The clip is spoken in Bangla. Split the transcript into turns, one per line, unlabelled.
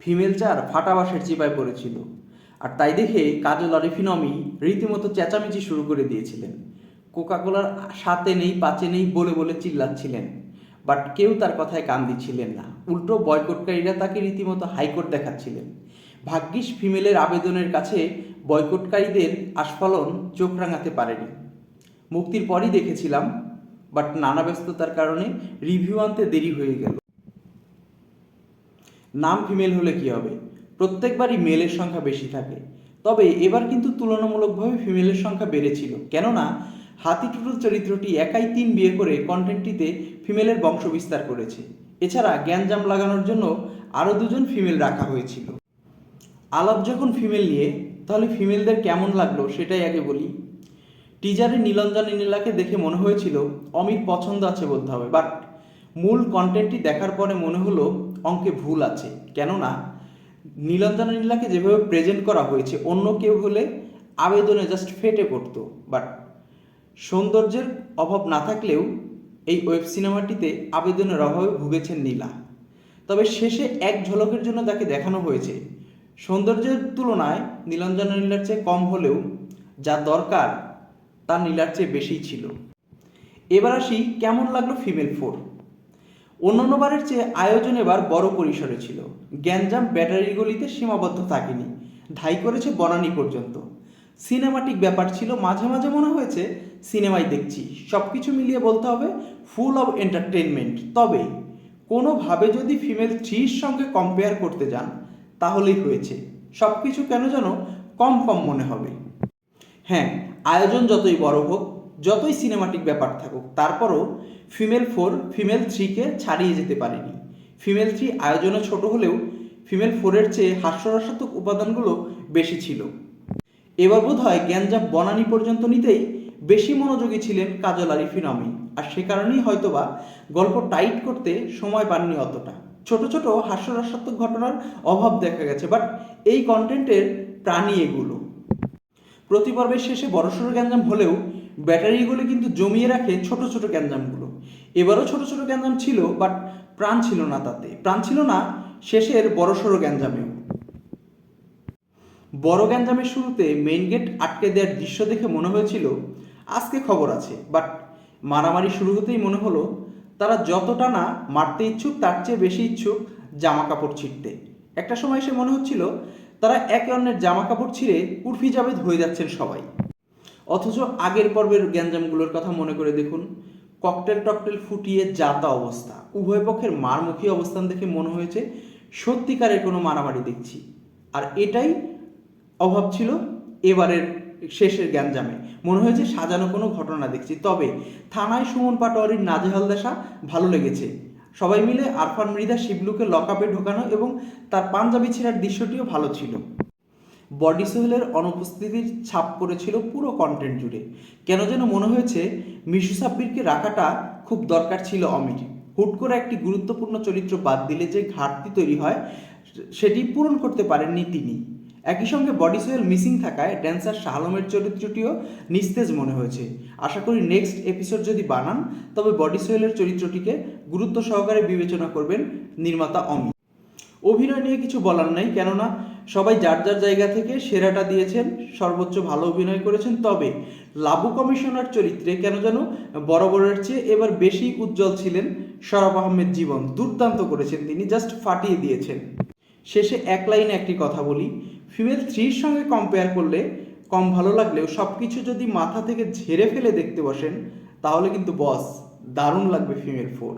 ফিমেল চার ফাটাবাসের চিপায় পড়েছিল। আর তাই দেখে কাজল আরিফিনমি রীতিমতো চেঁচামেচি শুরু করে দিয়েছিলেন। কোকাকোলার সাথে নেই, পাচে নেই বলে বলে চিল্লাচ্ছিলেন। বাট কেউ তার কথায় কান দিচ্ছিলেন না। উল্টো বয়কটকারীরা তাকে রীতিমতো হাইকোর্ট দেখাচ্ছিলেন। ভাগ্যিস ফিমেলের আবেদনের কাছে বয়কটকারীদের আস্ফালন চোখ রাঙাতে পারেনি। মুক্তির পরই দেখেছিলাম, বাট নানা ব্যস্ততার কারণে রিভিউ আনতে দেরি হয়ে গেল। নাম ফিমেল হলে কি হবে? প্রত্যেকবারই মেলের সংখ্যা বেশি থাকে। তবে এবার কিন্তু তুলনামূলকভাবে ফিমেলের সংখ্যা বেড়েছিল। কেননা, হাতি টুটুল চরিত্রটি একাই তিন বিয়ে করে কন্টেন্টটিতে ফিমেলের বংশ বিস্তার করেছে। এছাড়া জ্ঞানজাম লাগানোর জন্য আরও দুজন ফিমেল রাখা হয়েছিল। আলাপ যখন ফিমেল নিয়ে, তাহলে ফিমেলদের কেমন লাগল সেটাই আগে বলি? টিজারে নীলঞ্জনী নীলাকে দেখে মনে হয়েছিল, অমির পছন্দ আছে বলতে হবে বাট মূল কন্টেন্টটি দেখার পরে মনে হলো অঙ্কে ভুল আছে। কেননা, নীলঞ্জনা নীলাকে যেভাবে প্রেজেন্ট করা হয়েছে, অন্য কেউ হলে আবেদনে জাস্ট ফেটে পড়তো। বাট সৌন্দর্যের অভাব না থাকলেও এই ওয়েব সিনেমাটিতে আবেদনের অভাবে ভুগেছেন নীলা। তবে শেষে এক ঝলকের জন্য তাকে দেখানো হয়েছে। সৌন্দর্যের তুলনায় নীলঞ্জনা নীলার চেয়ে কম হলেও যা দরকার তা নীলার চেয়ে বেশিই ছিল। এবার আসি কেমন লাগল ফিমেল ফোর অন্যান্যবারের চেয়ে আয়োজন এবার বড় পরিসরে ছিল। গ্যাঞ্জাম ব্যাটারি গলিতে সীমাবদ্ধ থাকেনি। ধাই করেছে বনানী পর্যন্ত। সিনেমাটিক ব্যাপার ছিল, মাঝে মাঝে মনে হয়েছে, সিনেমাই দেখছি। সব কিছু মিলিয়ে বলতে হবে, ফুল অফ এন্টারটেনমেন্ট তবে, কোনোভাবে যদি ফিমেল থ্রির সঙ্গে কম্পেয়ার করতে যান, তাহলেই হয়েছে। সব কিছু কেন যেন কম কম মনে হবে। হ্যাঁ আয়োজন যতই বড় হোক যতই সিনেমাটিক ব্যাপার থাকুক, তারপরও ফিমেল ফোর ফিমেল থ্রিকে ছাড়িয়ে যেতে পারেনি। ফিমেল থ্রি আয়োজনে ছোট হলেও ফিমেল ফোরের চেয়ে হাস্যরসাত্মক উপাদানগুলো বেশি ছিল। এবার বোধ হয় জ্ঞানজাম বনানি পর্যন্ত নিতেই বেশি মনোযোগী ছিলেন কাজল আরিফিনমি আর সে কারণেই হয়তোবা গল্প টাইট করতে সময় পাননি অতটা। ছোট ছোট হাস্যরসাত্মক ঘটনার অভাব দেখা গেছে, বাট এই কন্টেন্টের প্রাণী এগুলো। প্রতি পর্বের শেষে বড়সড় গ্যাঞ্জাম হলেও ব্যাটারিগুলো কিন্তু জমিয়ে রাখে ছোট ছোট গ্যাঞ্জামগুলো। এবারও ছোট ছোট গ্যাঞ্জাম ছিল বাট প্রাণ ছিল না তাতে। প্রাণ ছিল না, শেষের বড়সড় গ্যাঞ্জামেও। বড় গ্যাঞ্জামের শুরুতে মেইন গেট আটকে দেওয়ার দৃশ্য দেখে মনে হয়েছিল, আজকে খবর আছে। বাট মারামারি শুরু হতেই মনে হলো, তারা যতটা না মারতে ইচ্ছুক, তার চেয়ে বেশি ইচ্ছুক জামা কাপড় ছিঁড়তে। একটা সময় এসে মনে হচ্ছিল, তারা একে অন্যের জামা কাপড় ছিঁড়ে উর্ফি জাবেদ হয়ে যাচ্ছেন সবাই। অথচ আগের পর্বের গ্যাঞ্জামগুলোর কথা মনে করে দেখুন। ককটেল টকটেল ফুটিয়ে যাতা অবস্থা। উভয় পক্ষের মারমুখী অবস্থান দেখে মনে হয়েছে, সত্যিকারের কোনো মারামারি দেখছি। আর এটাই অভাব ছিল এবারের শেষের গ্যাঞ্জামে। মনে হয়েছে সাজানো কোনো ঘটনা দেখছি। তবে থানায় সুমন পাটোয়ারির নাজেহাল দেশা ভালো লেগেছে। সবাই মিলে আরফান মৃদা শিবলুকে লকআপে ঢোকানো এবং তার পাঞ্জাবি ছেঁড়ার দৃশ্যটিও ভালো ছিল। বডি সোহেলের অনুপস্থিতির ছাপ পড়েছিল পুরো কন্টেন্ট জুড়ে। কেন যেন মনে হয়েছে, মিশু সাব্বিরকে রাখাটা খুব দরকার ছিল অমির হুট করে একটি গুরুত্বপূর্ণ চরিত্র বাদ দিলে যে ঘাটতি তৈরি হয়, সেটি পূরণ করতে পারেননি তিনি। একই সঙ্গে বডি সোহেল মিসিং থাকায় ড্যান্সার শাহ আলমের চরিত্রটিও নিস্তেজ মনে হয়েছে। আশা করি নেক্সট এপিসোড যদি বানান, তবে বডি সোহেলের চরিত্রটিকে গুরুত্ব সহকারে বিবেচনা করবেন নির্মাতা অমিত। অভিনয় নিয়ে কিছু বলার নাই, কেননা সবাই যার যার জায়গা থেকে সেরাটা দিয়েছেন, সর্বোচ্চ ভালো অভিনয় করেছেন। তবে লাবু কমিশনার চরিত্রে কেন যেন বরাবরের চেয়ে এবার বেশি উজ্জ্বল ছিলেন শরাফ আহমেদ জীবন। দুর্দান্ত করেছেন তিনি, জাস্ট ফাটিয়ে দিয়েছেন। শেষে এক লাইনে একটি কথা বলি। ফিমেল থ্রির সঙ্গে কম্পেয়ার করলে কম ভালো লাগলেও সব কিছু যদি মাথা থেকে ঝেড়ে ফেলে দেখতে বসেন, তাহলে কিন্তু বস দারুণ লাগবে ফিমেল ফোর।